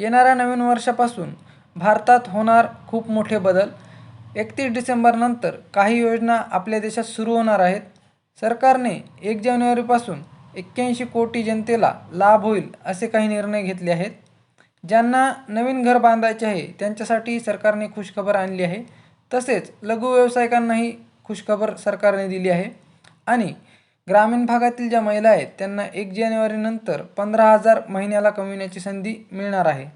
येणाऱ्या नवीन वर्षापासून भारतात होणार खूप मोठे बदल. एकतीस डिसेंबरनंतर काही योजना आपल्या देशात सुरू होणार आहेत. सरकारने एक जानेवारीपासून एक्क्याऐंशी कोटी जनतेला लाभ होईल असे काही निर्णय घेतले आहेत. ज्यांना नवीन घर बांधायचे आहे त्यांच्यासाठी सरकारने खुशखबर आणली आहे. तसेच लघु व्यावसायिकांनाही खुशखबर सरकारने दिली आहे. आणि ग्रामीण भागातील ज्या महिला आहेत त्यांना एक जानेवारीनंतर पंधरा हजार महिन्याला कमविण्याची संधी मिळणार आहे.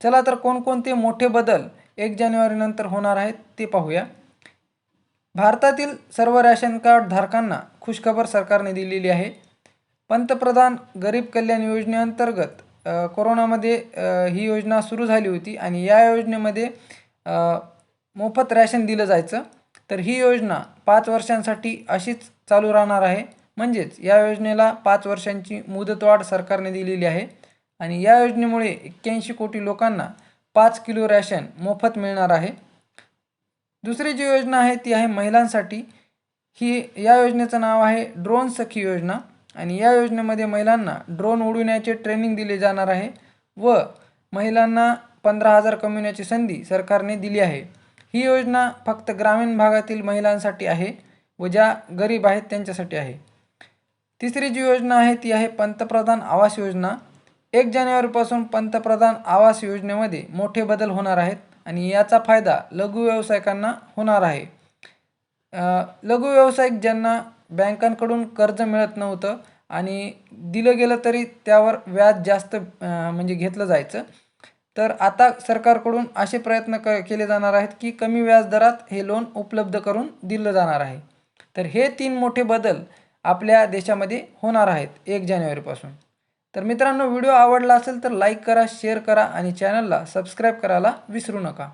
चला तर कोणकोणते मोठे बदल एक जानेवारीनंतर होणार आहेत ते पाहूया. भारतातील सर्व रॅशन कार्ड धारकांना खुशखबर सरकारने दिलेली आहे. पंतप्रधान गरीब कल्याण योजनेअंतर्गत कोरोनामध्ये ही योजना सुरू झाली होती आणि या योजनेमध्ये मोफत रॅशन दिलं जायचं. तर ही योजना पाच वर्षांसाठी अशीच चालू राहणार आहे. म्हणजेच या योजनेला पाच वर्षांची मुदतवाढ सरकारने दिलेली आहे. आणि या योजनेमुळे एक्क्याऐंशी कोटी लोकांना पाच किलो रॅशन मोफत मिळणार आहे. दुसरी जी योजना आहे ती आहे महिलांसाठी. ही या योजनेचं नाव आहे ड्रोन सखी योजना. आणि या योजनेमध्ये महिलांना ड्रोन उडविण्याचे ट्रेनिंग दिले जाणार आहे व महिलांना पंधरा हजार कमविण्याची संधी सरकारने दिली आहे. ही योजना फक्त ग्रामीण भागातील महिलांसाठी आहे व ज्या गरीब आहेत त्यांच्यासाठी आहे. तिसरी जी योजना आहे ती आहे पंतप्रधान आवास योजना. एक जानेवारीपासून पंतप्रधान आवास योजनेमध्ये मोठे बदल होणार आहेत आणि याचा फायदा लघु व्यावसायिकांना होणार आहे. लघु व्यावसायिक ज्यांना बँकांकडून कर्ज मिळत नव्हतं आणि दिलं गेलं तरी त्यावर व्याज जास्त म्हणजे घेतलं जायचं. तर आता सरकारकडून असे प्रयत्न क केले जाणार आहेत की कमी व्याजदरात हे लोन उपलब्ध करून दिलं जाणार आहे. तर हे तीन मोठे बदल आपल्या देशामध्ये होणार आहेत एक जानेवारीपासून. तर मित्रांनो व्हिडिओ आवडला असेल तर लाईक करा शेअर करा आणि चॅनलला सबस्क्राईब करायला विसरू नका.